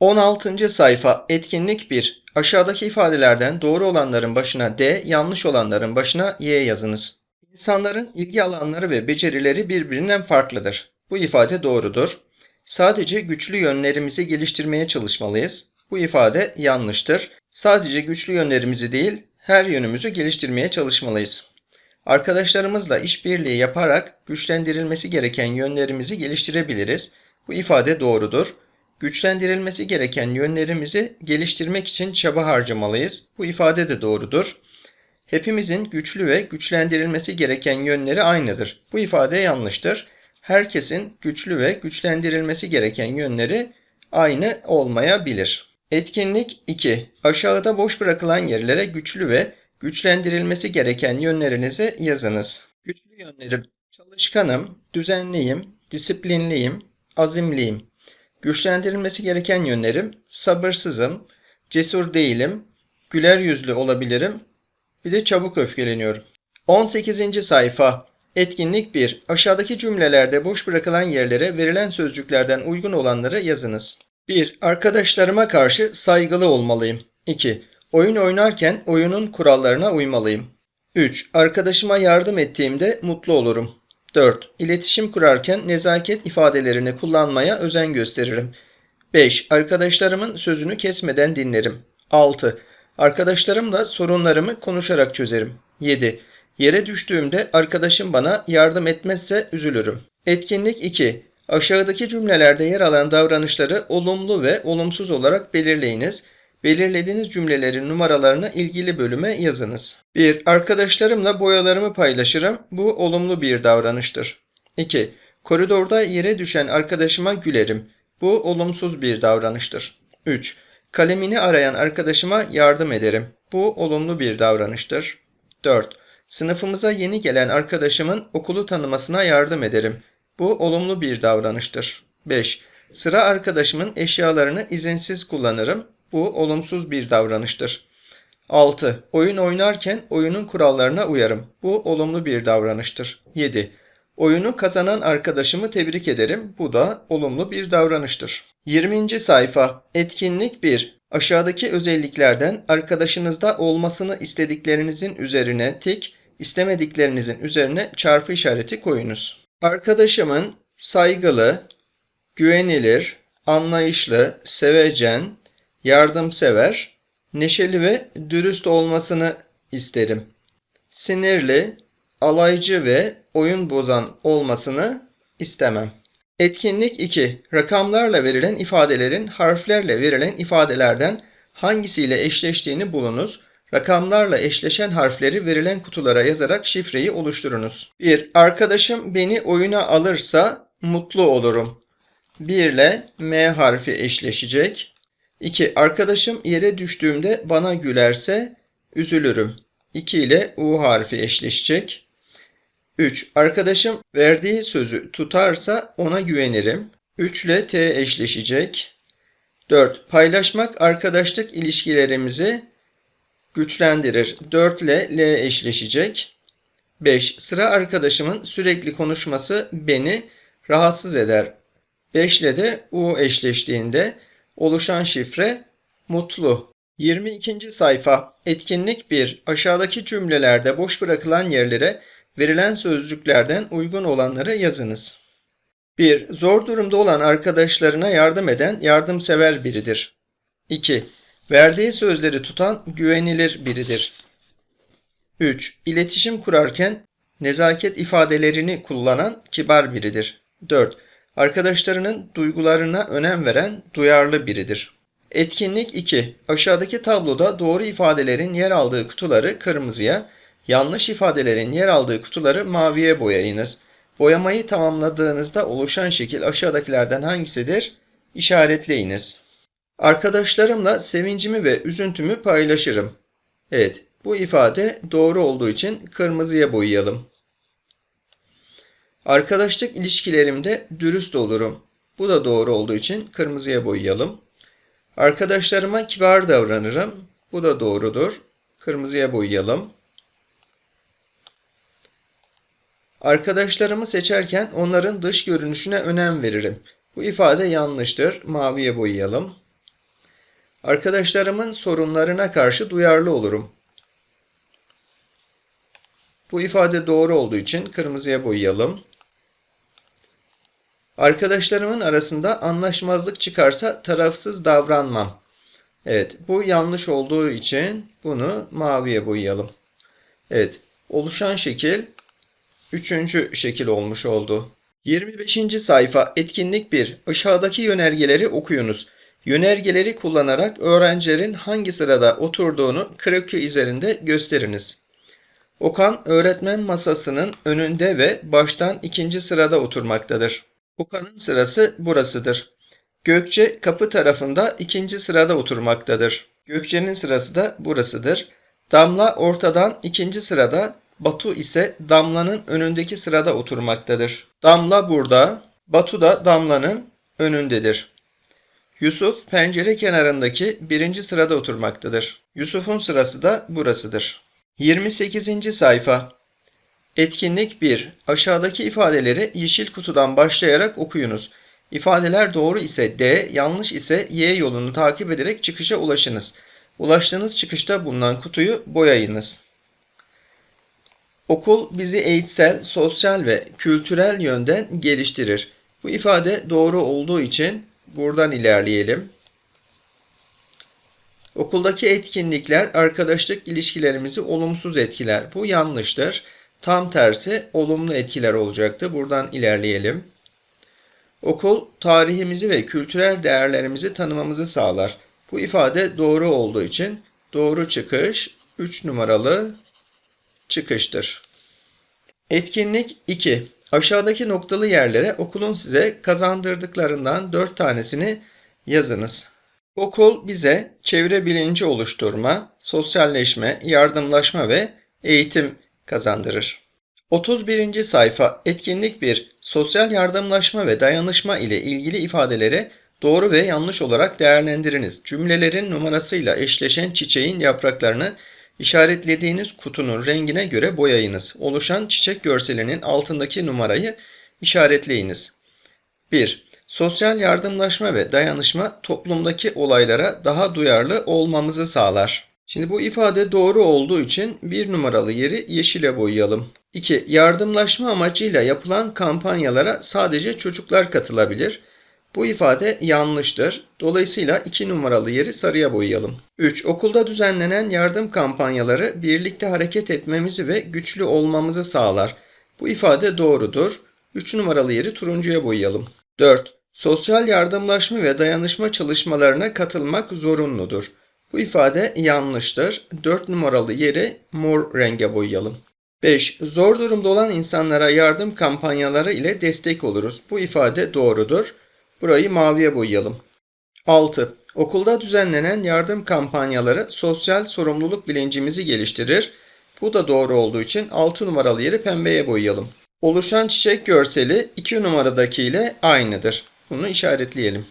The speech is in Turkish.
16. sayfa etkinlik 1. Aşağıdaki ifadelerden doğru olanların başına D, yanlış olanların başına Y yazınız. İnsanların ilgi alanları ve becerileri birbirinden farklıdır. Bu ifade doğrudur. Sadece güçlü yönlerimizi geliştirmeye çalışmalıyız. Bu ifade yanlıştır. Sadece güçlü yönlerimizi değil, her yönümüzü geliştirmeye çalışmalıyız. Arkadaşlarımızla işbirliği yaparak güçlendirilmesi gereken yönlerimizi geliştirebiliriz. Bu ifade doğrudur. Güçlendirilmesi gereken yönlerimizi geliştirmek için çaba harcamalıyız. Bu ifade de doğrudur. Hepimizin güçlü ve güçlendirilmesi gereken yönleri aynıdır. Bu ifade yanlıştır. Herkesin güçlü ve güçlendirilmesi gereken yönleri aynı olmayabilir. Etkinlik 2. Aşağıda boş bırakılan yerlere güçlü ve güçlendirilmesi gereken yönlerinizi yazınız. Güçlü yönlerim çalışkanım, düzenliyim, disiplinliyim, azimliyim. Güçlendirilmesi gereken yönlerim sabırsızım, cesur değilim, güler yüzlü olabilirim, bir de çabuk öfkeleniyorum. 18. sayfa Etkinlik 1. Aşağıdaki cümlelerde boş bırakılan yerlere verilen sözcüklerden uygun olanları yazınız. 1. Arkadaşlarıma karşı saygılı olmalıyım. 2. Oyun oynarken oyunun kurallarına uymalıyım. 3. Arkadaşıma yardım ettiğimde mutlu olurum. 4. İletişim kurarken nezaket ifadelerini kullanmaya özen gösteririm. 5. Arkadaşlarımın sözünü kesmeden dinlerim. 6. Arkadaşlarımla sorunlarımı konuşarak çözerim. 7. Yere düştüğümde arkadaşım bana yardım etmezse üzülürüm. Etkinlik 2. Aşağıdaki cümlelerde yer alan davranışları olumlu ve olumsuz olarak belirleyiniz. Belirlediğiniz cümlelerin numaralarını ilgili bölüme yazınız. 1. Arkadaşlarımla boyalarımı paylaşırım. Bu olumlu bir davranıştır. 2. Koridorda yere düşen arkadaşıma gülerim. Bu olumsuz bir davranıştır. 3. Kalemini arayan arkadaşıma yardım ederim. Bu olumlu bir davranıştır. 4. Sınıfımıza yeni gelen arkadaşımın okulu tanımasına yardım ederim. Bu olumlu bir davranıştır. 5. Sıra arkadaşımın eşyalarını izinsiz kullanırım. Bu olumsuz bir davranıştır. 6. Oyun oynarken oyunun kurallarına uyarım. Bu olumlu bir davranıştır. 7. Oyunu kazanan arkadaşımı tebrik ederim. Bu da olumlu bir davranıştır. 20. sayfa Etkinlik 1. Aşağıdaki özelliklerden arkadaşınızda olmasını istediklerinizin üzerine tik, istemediklerinizin üzerine çarpı işareti koyunuz. Arkadaşımın saygılı, güvenilir, anlayışlı, sevecen, yardımsever, neşeli ve dürüst olmasını isterim. Sinirli, alaycı ve oyun bozan olmasını istemem. Etkinlik 2. Rakamlarla verilen ifadelerin harflerle verilen ifadelerden hangisiyle eşleştiğini bulunuz. Rakamlarla eşleşen harfleri verilen kutulara yazarak şifreyi oluşturunuz. 1. Arkadaşım beni oyuna alırsa mutlu olurum. 1 ile M harfi eşleşecek. 2. Arkadaşım yere düştüğümde bana gülerse üzülürüm. 2 ile U harfi eşleşecek. 3. Arkadaşım verdiği sözü tutarsa ona güvenirim. 3 ile T eşleşecek. 4. Paylaşmak arkadaşlık ilişkilerimizi güçlendirir. 4 ile L eşleşecek. 5. Sıra arkadaşımın sürekli konuşması beni rahatsız eder. 5 ile de U eşleştiğinde oluşan şifre mutlu. 22. sayfa Etkinlik 1. Aşağıdaki cümlelerde boş bırakılan yerlere verilen sözcüklerden uygun olanları yazınız. 1. Zor durumda olan arkadaşlarına yardım eden yardımsever biridir. 2. Verdiği sözleri tutan güvenilir biridir. 3. İletişim kurarken nezaket ifadelerini kullanan kibar biridir. 4. Arkadaşlarının duygularına önem veren duyarlı biridir. Etkinlik 2. Aşağıdaki tabloda doğru ifadelerin yer aldığı kutuları kırmızıya, yanlış ifadelerin yer aldığı kutuları maviye boyayınız. Boyamayı tamamladığınızda oluşan şekil aşağıdakilerden hangisidir? İşaretleyiniz. Arkadaşlarımla sevincimi ve üzüntümü paylaşırım. Evet, bu ifade doğru olduğu için kırmızıya boyayalım. Arkadaşlık ilişkilerimde dürüst olurum. Bu da doğru olduğu için kırmızıya boyayalım. Arkadaşlarıma kibar davranırım. Bu da doğrudur. Kırmızıya boyayalım. Arkadaşlarımı seçerken onların dış görünüşüne önem veririm. Bu ifade yanlıştır. Maviye boyayalım. Arkadaşlarımın sorunlarına karşı duyarlı olurum. Bu ifade doğru olduğu için kırmızıya boyayalım. Arkadaşlarımın arasında anlaşmazlık çıkarsa tarafsız davranmam. Evet, bu yanlış olduğu için bunu maviye boyayalım. Evet, oluşan şekil üçüncü şekil olmuş oldu. 25. sayfa etkinlik 1. Aşağıdaki yönergeleri okuyunuz. Yönergeleri kullanarak öğrencilerin hangi sırada oturduğunu kroki üzerinde gösteriniz. Okan öğretmen masasının önünde ve baştan ikinci sırada oturmaktadır. Okan'ın sırası burasıdır. Gökçe kapı tarafında ikinci sırada oturmaktadır. Gökçe'nin sırası da burasıdır. Damla ortadan ikinci sırada, Batu ise Damla'nın önündeki sırada oturmaktadır. Damla burada, Batu da Damla'nın önündedir. Yusuf pencere kenarındaki birinci sırada oturmaktadır. Yusuf'un sırası da burasıdır. 28. sayfa Etkinlik 1. Aşağıdaki ifadeleri yeşil kutudan başlayarak okuyunuz. İfadeler doğru ise D, yanlış ise Y yolunu takip ederek çıkışa ulaşınız. Ulaştığınız çıkışta bulunan kutuyu boyayınız. Okul bizi eğitsel, sosyal ve kültürel yönden geliştirir. Bu ifade doğru olduğu için buradan ilerleyelim. Okuldaki etkinlikler arkadaşlık ilişkilerimizi olumsuz etkiler. Bu yanlıştır. Tam tersi olumlu etkiler olacaktı. Buradan ilerleyelim. Okul tarihimizi ve kültürel değerlerimizi tanımamızı sağlar. Bu ifade doğru olduğu için doğru çıkış 3 numaralı çıkıştır. Etkinlik 2. Aşağıdaki noktalı yerlere okulun size kazandırdıklarından 4 tanesini yazınız. Okul bize çevre bilinci oluşturma, sosyalleşme, yardımlaşma ve eğitim kazandırır. 31. sayfa Etkinlik 1. Sosyal yardımlaşma ve dayanışma ile ilgili ifadeleri doğru ve yanlış olarak değerlendiriniz. Cümlelerin numarasıyla eşleşen çiçeğin yapraklarını işaretlediğiniz kutunun rengine göre boyayınız. Oluşan çiçek görselinin altındaki numarayı işaretleyiniz. 1. Sosyal yardımlaşma ve dayanışma toplumdaki olaylara daha duyarlı olmamızı sağlar. Şimdi bu ifade doğru olduğu için bir numaralı yeri yeşile boyayalım. 2. Yardımlaşma amacıyla yapılan kampanyalara sadece çocuklar katılabilir. Bu ifade yanlıştır. Dolayısıyla 2 numaralı yeri sarıya boyayalım. 3. Okulda düzenlenen yardım kampanyaları birlikte hareket etmemizi ve güçlü olmamızı sağlar. Bu ifade doğrudur. 3 numaralı yeri turuncuya boyayalım. 4. Sosyal yardımlaşma ve dayanışma çalışmalarına katılmak zorunludur. Bu ifade yanlıştır. 4 numaralı yeri mor renge boyayalım. 5. Zor durumda olan insanlara yardım kampanyaları ile destek oluruz. Bu ifade doğrudur. Burayı maviye boyayalım. 6. Okulda düzenlenen yardım kampanyaları sosyal sorumluluk bilincimizi geliştirir. Bu da doğru olduğu için 6 numaralı yeri pembeye boyayalım. Oluşan çiçek görseli 2 numaradaki ile aynıdır. Bunu işaretleyelim.